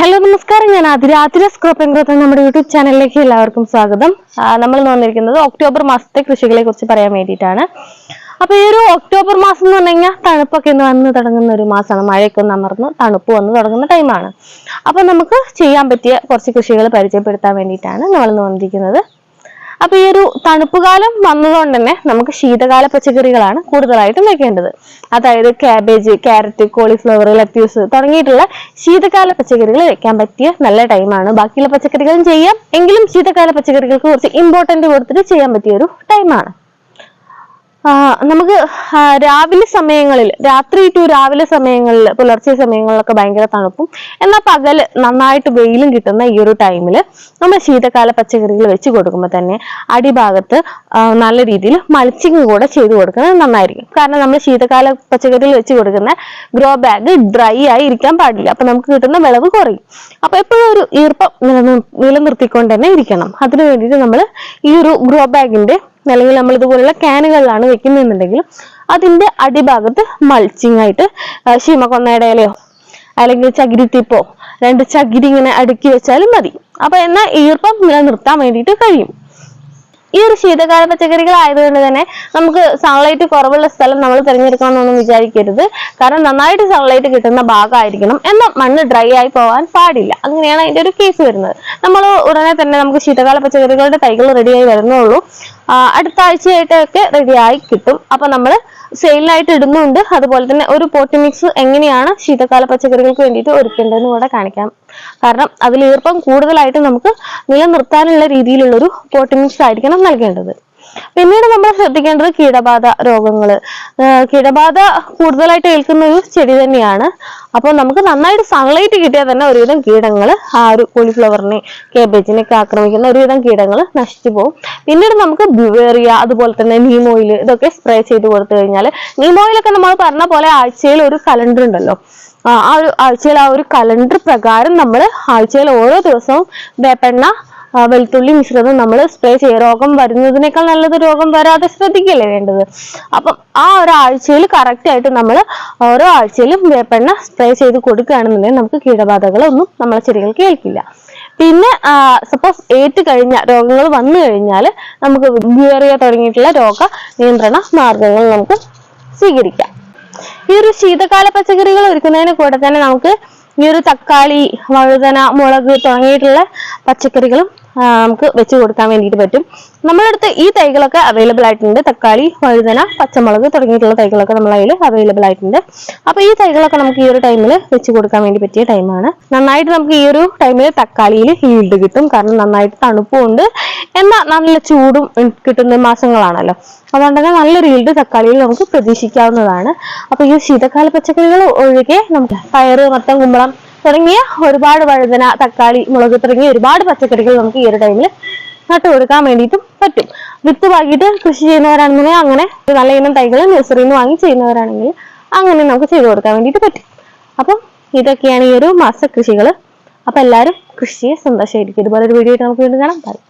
Hello നമസ്കാരം. ഞാൻ അതിരാതിര സ്ക്രോപ്പിംഗ് നമ്മുടെ യൂട്യൂബ് ചാനലിലേക്ക് എല്ലാവർക്കും സ്വാഗതം. നമ്മൾ വന്നിരിക്കുന്നത് ഒക്ടോബർ മാസത്തെ കൃഷികളെ കുറിച്ച് പറയാൻ വേണ്ടിയിട്ടാണ്. അപ്പൊ ഈ ഒരു ഒക്ടോബർ മാസം എന്ന് പറഞ്ഞു കഴിഞ്ഞാൽ തണുപ്പൊക്കെ വന്ന് തുടങ്ങുന്ന ഒരു മാസമാണ്. മഴയൊക്കെ ഒന്ന് അമർന്ന് തണുപ്പ് വന്ന് തുടങ്ങുന്ന ടൈമാണ് അപ്പൊ നമുക്ക് ചെയ്യാൻ പറ്റിയ കുറച്ച് കൃഷികൾ പരിചയപ്പെടുത്താൻ വേണ്ടിയിട്ടാണ് നമ്മൾ വന്നിരിക്കുന്നത്. അപ്പൊ ഈ ഒരു തണുപ്പ് കാലം വന്നതുകൊണ്ട് തന്നെ നമുക്ക് ശീതകാല പച്ചക്കറികളാണ് കൂടുതലായിട്ടും വെക്കേണ്ടത്. അതായത് ക്യാബേജ് ക്യാരറ്റ് കോളിഫ്ലവർ ലെറ്റ്യൂസ് തുടങ്ങിയിട്ടുള്ള ശീതകാല പച്ചക്കറികൾ വെക്കാൻ പറ്റിയ നല്ല ടൈമാണ് ബാക്കിയുള്ള പച്ചക്കറികളും ചെയ്യാം. എങ്കിലും ശീതകാല പച്ചക്കറികൾക്ക് കുറച്ച് ഇമ്പോർട്ടന്റ് കൊടുത്തിട്ട് ചെയ്യാൻ പറ്റിയ ഒരു ടൈമാണ് നമുക്ക് രാവിലെ സമയങ്ങളിൽ രാത്രി ടു രാവിലെ സമയങ്ങളിൽ പുലർച്ചെ സമയങ്ങളിലൊക്കെ ഭയങ്കര തണുപ്പും. എന്നാൽ പകൽ നന്നായിട്ട് വെയിലും കിട്ടുന്ന ഈ ഒരു ടൈമിൽ നമ്മൾ ശീതകാല പച്ചക്കറികൾ വെച്ച് കൊടുക്കുമ്പോൾ തന്നെ അടിഭാഗത്ത് നല്ല രീതിയിൽ മൾച്ചിങ് കൂടെ ചെയ്ത് കൊടുക്കുന്നത് നന്നായിരിക്കും. കാരണം നമ്മൾ ശീതകാല പച്ചക്കറികൾ വെച്ച് കൊടുക്കുന്ന ഗ്രോ ബാഗ് ഡ്രൈ ആയി ഇരിക്കാൻ പാടില്ല. അപ്പൊ നമുക്ക് കിട്ടുന്ന വിളവ് കുറയും. അപ്പൊ എപ്പോഴും ഒരു ഈർപ്പം നിലനിർ നിലനിർത്തിക്കൊണ്ട് തന്നെ ഇരിക്കണം. അതിനു വേണ്ടിയിട്ട് നമ്മൾ ഈ ഒരു ഗ്രോ ബാഗിന്റെ അല്ലെങ്കിൽ നമ്മൾ ഇതുപോലുള്ള ക്യാനുകളിലാണ് വെക്കുന്നതെന്നുണ്ടെങ്കിൽ അതിന്റെ അടിഭാഗത്ത് മൾച്ചിങ് ആയിട്ട് ശീമക്കൊന്നയുടെ ഇലയോ അല്ലെങ്കിൽ ചകിരിത്തിപ്പോ രണ്ട് ചകിരി ഇങ്ങനെ അടുക്കി വെച്ചാലും മതി. അപ്പൊ എന്നാൽ ഈർപ്പം നിലനിർത്താൻ വേണ്ടിയിട്ട് കഴിയും. ഈ ഒരു ശീതകാല പച്ചക്കറികൾ ആയതുകൊണ്ട് തന്നെ നമുക്ക് സൺലൈറ്റ് കുറവുള്ള സ്ഥലം നമ്മൾ തിരഞ്ഞെടുക്കണമെന്നൊന്നും വിചാരിക്കരുത്. കാരണം നന്നായിട്ട് സൺലൈറ്റ് കിട്ടുന്ന ഭാഗമായിരിക്കണം. എന്നാൽ മണ്ണ് ഡ്രൈ ആയി പോകാൻ പാടില്ല. അങ്ങനെയാണ് അതിന്റെ ഒരു കേസ് വരുന്നത്. നമ്മൾ ഉടനെ തന്നെ നമുക്ക് ശീതകാല പച്ചക്കറികളുടെ തൈകൾ റെഡിയായി വരുന്നുള്ളൂ. അടുത്ത ആഴ്ചയായിട്ടൊക്കെ റെഡിയായി കിട്ടും. അപ്പൊ നമ്മൾ സെയിലിനായിട്ട് ഇടുന്നുണ്ട്. അതുപോലെ തന്നെ ഒരു പോട്ടി മിക്സ് എങ്ങനെയാണ് ശീതകാല പച്ചക്കറികൾക്ക് വേണ്ടിയിട്ട് ഒരുക്കേണ്ടതെന്ന് കൂടെ കാണിക്കാം. കാരണം അതിൽ ഈർപ്പം കൂടുതലായിട്ട് നമുക്ക് നിലനിർത്താനുള്ള രീതിയിലുള്ളൊരു പോട്ടി മിക്സ് ആയിരിക്കണം നൽകേണ്ടത്. പിന്നീട് നമ്മൾ ശ്രദ്ധിക്കേണ്ടത് കീടബാധ രോഗങ്ങൾ കീടബാധ കൂടുതലായിട്ട് ഏൽക്കുന്ന ഒരു ചെടി തന്നെയാണ്. അപ്പോൾ നമുക്ക് നന്നായിട്ട് സൺലൈറ്റ് കിട്ടിയാൽ തന്നെ ഒരുവിധം കീടങ്ങൾ ആ ഒരു കോളിഫ്ലവറിനെ കേബേജിനെ ഒക്കെ ആക്രമിക്കുന്ന ഒരുവിധം കീടങ്ങൾ നശിച്ചു പോകും. പിന്നീട് നമുക്ക് ബ്യുവേറിയ അതുപോലെ തന്നെ നീമോയിൽ ഇതൊക്കെ സ്പ്രേ ചെയ്ത് കൊടുത്തു കഴിഞ്ഞാൽ നീമോയിലൊക്കെ നമ്മൾ പറഞ്ഞ പോലെ ആഴ്ചയിൽ ഒരു കലണ്ടർ ഉണ്ടല്ലോ. ആ ഒരു ആഴ്ചയിൽ ആ ഒരു കലണ്ടർ പ്രകാരം നമ്മൾ ആഴ്ചയിൽ ഓരോ ദിവസവും വേപ്പെണ്ണ വെളുത്തുള്ളി മിശ്രിതം നമ്മൾ സ്പ്രേ ചെയ്യുക രോഗം വരുന്നതിനേക്കാൾ നല്ലത് രോഗം വരാതെ ശ്രദ്ധിക്കല്ലേ വേണ്ടത്? അപ്പം ആ ഒരാഴ്ചയിൽ കറക്റ്റ് ആയിട്ട് നമ്മൾ ഓരോ ആഴ്ചയിലും വേപ്പെണ്ണ സ്പ്രേ ചെയ്ത് കൊടുക്കുകയാണെന്നുണ്ടെങ്കിൽ നമുക്ക് കീടബാധകളൊന്നും നമ്മളെ ചെടികൾക്ക് ഏൽക്കില്ല പിന്നെ സപ്പോസ് ഏറ്റു കഴിഞ്ഞ രോഗങ്ങൾ വന്നു കഴിഞ്ഞാൽ നമുക്ക് ബ്യൂറിയ തുടങ്ങിയിട്ടുള്ള രോഗ നിയന്ത്രണ മാർഗങ്ങൾ നമുക്ക് സ്വീകരിക്കാം. ഈ ഒരു ശീതകാല പച്ചക്കറികൾ ഒരുക്കുന്നതിന് കൂടെ തന്നെ നമുക്ക് ഈ ഒരു തക്കാളി വഴുതന മുളക് തുടങ്ങിയിട്ടുള്ള പച്ചക്കറികളും നമുക്ക് വെച്ച് കൊടുക്കാൻ വേണ്ടിയിട്ട് പറ്റും. നമ്മുടെ അടുത്ത് ഈ തൈകളൊക്കെ അവൈലബിൾ ആയിട്ടുണ്ട്. തക്കാളി വഴുതന പച്ചമുളക് തുടങ്ങിയിട്ടുള്ള തൈകളൊക്കെ നമ്മൾ അതിൽ അവൈലബിൾ ആയിട്ടുണ്ട്. അപ്പോൾ ഈ തൈകളൊക്കെ നമുക്ക് ഈ ഒരു ടൈമിൽ വെച്ച് കൊടുക്കാൻ വേണ്ടി പറ്റിയ ടൈമാണ് നന്നായിട്ട് നമുക്ക് ഈ ഒരു ടൈമിൽ തക്കാളിയിൽ ഹീൽഡ് കിട്ടും. കാരണം നന്നായിട്ട് തണുപ്പും ഉണ്ട് എന്നാൽ നല്ല ചൂടും കിട്ടുന്ന മാസങ്ങളാണല്ലോ. അതുകൊണ്ട് തന്നെ നല്ലൊരു ഹീൽഡ് തക്കാളിയിൽ നമുക്ക് പ്രതീക്ഷിക്കാവുന്നതാണ്. അപ്പോൾ ഈ ശീതകാല പച്ചക്കറികൾ ഒഴികെ നമുക്ക് പയറ് മത്തം കുമ്പളം തുടങ്ങിയ ഒരുപാട് വഴുതന തക്കാളി മുളക് തുടങ്ങിയ ഒരുപാട് പച്ചക്കറികൾ നമുക്ക് ഈ ഒരു ടൈമിൽ നട്ടു കൊടുക്കാൻ വേണ്ടിയിട്ടും പറ്റും. വിത്ത് വാങ്ങിയിട്ട് കൃഷി ചെയ്യുന്നവരാണെങ്കിൽ അങ്ങനെ നല്ല ഇനം തൈകൾ നഴ്സറിയിൽ നിന്ന് വാങ്ങി ചെയ്യുന്നവരാണെങ്കിൽ അങ്ങനെ നമുക്ക് ചെയ്തു കൊടുക്കാൻ വേണ്ടിയിട്ട് പറ്റും. അപ്പം ഇതൊക്കെയാണ് ഈ ഒരു മാസ കൃഷികൾ അപ്പം എല്ലാവരും കൃഷിയെ സന്തോഷമായിരിക്കും ഇതുപോലെ ഒരു വീഡിയോ ആയിട്ട് നമുക്ക് വീണ്ടും കാണാം.